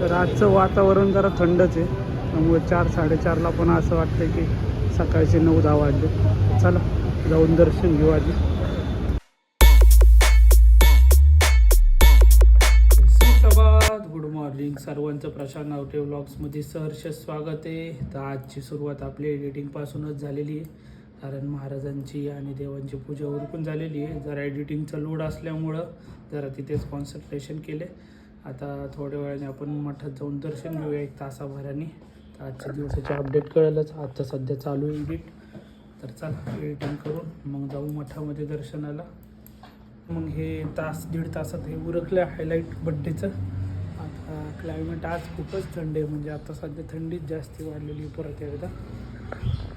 तर आजचं वातावरण जरा थंडच आहे. त्यामुळे चार साडेचारला पण असं वाटतं की सकाळचे नऊ दहा वाजले. चला जाऊन दर्शन घेऊ आधी. Good morning. सर्वांचं प्रशांत नावटे व्लॉग्समध्ये सहर्ष स्वागत आहे. तर आजची सुरुवात आपली एडिटिंगपासूनच झालेली आहे. कारण महाराजांची आणि देवांची पूजा उरकून झालेली आहे. जरा एडिटिंगचा लोड असल्यामुळं जरा तिथेच कॉन्सन्ट्रेशन केले आता थोड्या वेळाने आपण मठात जाऊन दर्शन घेऊया एक तासाभराने. तर आजच्या दिवसाचे अपडेट कळेलच. आत्ता सध्या चालू आहे एडिट तर चला एडिटिंग करून मग जाऊ मठामध्ये दर्शनाला. मग हे तास दीड तासात हे उरकलं हायलाईट बड्डेचं आता क्लायमेट आज खूपच थंड आहे. म्हणजे आता सध्या थंडीच जास्ती वाढलेली आहे परत एकदा.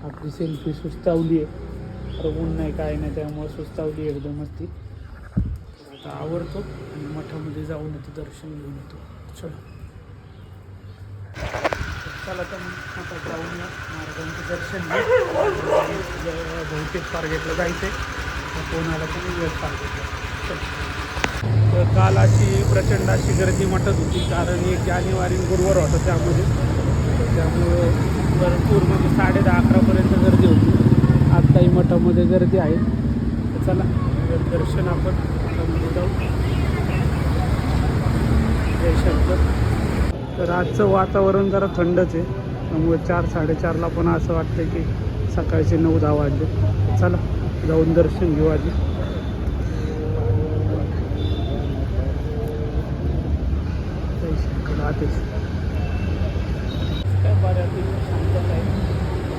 आपली सेल्फी सुस्तावली आहे. तर ऊन नाही काय नाही त्यामुळे सुस्तावली आहे एकदमच ती आता आवडतो आणि मठामध्ये जाऊन येतो दर्शन घेऊन येतो. चला. चला तर मग आता जाऊन या. महाराजांचं दर्शन घेऊ बहुतेक टार्गेटला जायचं आहे फोन आला की मी वेळ टार्गेटला तर काल अशी प्रचंड अशी गर्दी मटत होती कारण एक जानेवारी गुरुवार होता त्यामध्ये. त्यामुळं भरपूर म्हणजे साडे दहा अकरापर्यंत गर्दी होती. आत्ताही मठामध्ये गर्दी आहे. तर चला दर्शन आपण जय शंकर तर आजचं वातावरण जरा थंडच आहे. त्यामुळे चार साडेचारला पण असं वाटतं की सकाळचे नऊ दहा वाजले. चला जाऊन दर्शन घेऊ आधी. काय बऱ्यापैकी शांतता आहे.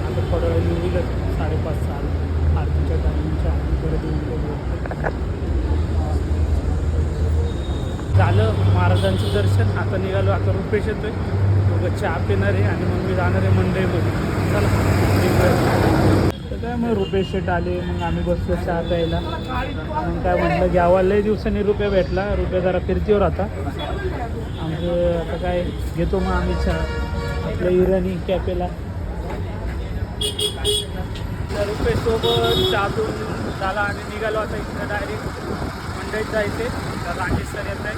आता थोड्या वेळ निघिलच साडेपाच सहा. आरतीच्या टायमिंगच्या आधी गर्दी निघाली. झालं. महाराजांचं दर्शन. आता निघालो. आता रुपेश येतोय. दोघं चहा पिणार आहे आणि मग मी जाणार आहे मंडईमध्ये. चला तर काय मग रुपेश शेट आले. मग आम्ही बसलो चहा प्यायला. मग काय म्हटलं घ्यावा. लय दिवसांनी रुपये भेटला. रुपये जरा फिरतीवर आता आमचं आता काय घेतो मग आम्ही चहा. आपल्या इराणी कॅफेला. तर रुपये सोबत चहा पिऊन झाला आणि निघालो आता इथं डायरेक्ट मंडईत जायचे तर राजेश सर येत आहे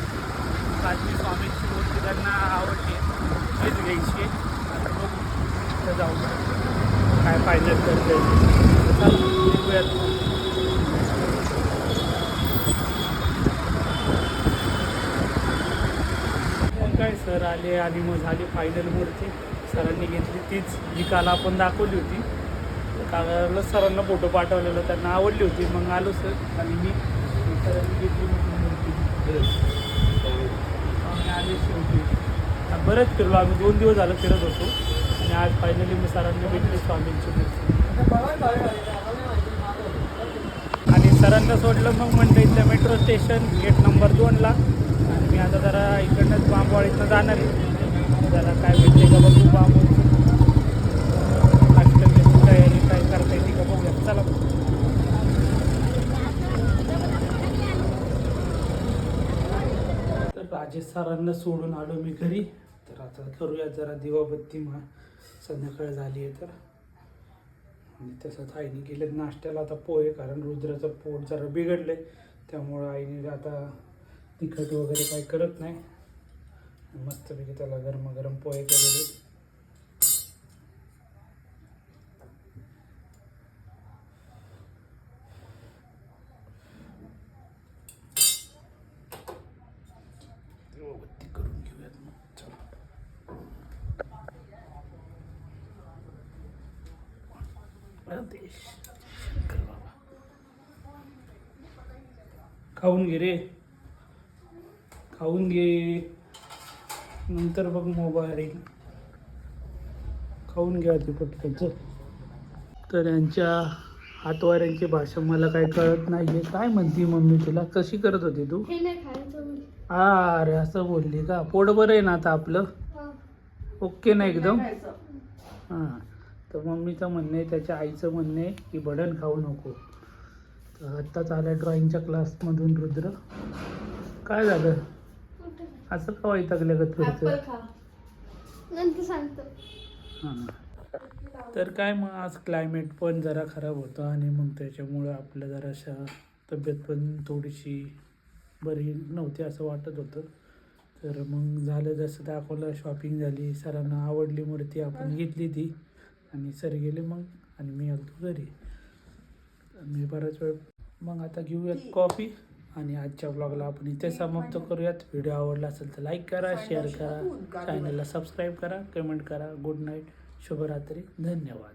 काशी स्वामींची मूर्ती त्यांना आवडली. तीच घ्यायची. आता बघू. तिथं जाऊ. काय पाहिजे तर निघूयात. मग काय? सर आले आणि मग झाली फायनल मूर्ती. सरांनी घेतली तीच. जी काल आपण दाखवली होती. काल सरांना फोटो पाठवलेला त्यांना आवडली होती. मग आलो सर. आणि मी सरांनी घेतली आले शेवटी फिरलो. आम्ही दोन दिवस झालं फिरत होतो. आणि आज फायनली मी सरांना भेटली स्वामींची मूर्ती आणि सरांना सोडलं मग मंडईतल्या मेट्रो स्टेशन गेट नंबर दोनला आणि मी आता जरा इकडनंच बांबवाळीतनं जाणार आहे. जरा काय भेटते का बघू बांबू अष्टमीची तयारी काय करता येते का बघूया चला राजे सरांना सोडून आलो मी घरी. तर आता करूया जरा दिवाबत्ती मग. संध्याकाळ झाली आहे तर. आणि तसंच आईने गेले नाश्त्याला आता पोहे कारण रुद्राचं पोट जरा बिघडलं आहे त्यामुळं आईने आता तिखट वगैरे काही करत नाही. मस्तपैकी त्याला गरमागरम पोहे केलेले दिवाबत्ती करून घेऊयात मग चला आदेश शंकर बाबा खाऊन घे रे. खाऊन घे. नंतर बघ मोबाईल खाऊन घ्या ते पटकन तर यांच्या हातवाऱ्यांची भाषा मला काय कळत नाहीये. काय म्हणती मम्मी तुला? कशी करत होती तू? हे नाही. हा अरे असं बोलली का? पोट बरं आहे ना आता आपलं. ओके ना एकदम? हां. तर मम्मीचं म्हणणं आहे त्याच्या आईचं म्हणणं आहे की भडण खाऊ नको. आत्ताच आला ड्रॉइंगच्या क्लासमधून रुद्र. काय झालं? असं का खा. नंतर सांगतो. हां तर काय मग आज क्लायमेट पण जरा खराब होतं आणि मग त्याच्यामुळं आपलं जराशा तब्येत पण थोडीशी बरी नव्हती असं वाटत होतं. तर मग झालं जसं दाखवलं शॉपिंग झाली. सरांना आवडली मूर्ती आपण घेतली ती. आणि सर गेले मग आणि मी आलो घरी. मी बराच वेळ मग आता घेऊयात कॉफी आणि आजच्या ब्लॉगला आपण इथे समाप्त करूयात. व्हिडिओ आवडला असेल तर लाईक करा शेअर करा. चॅनलला सबस्क्राईब करा कमेंट करा. गुड नाईट शुभरात्री. धन्यवाद.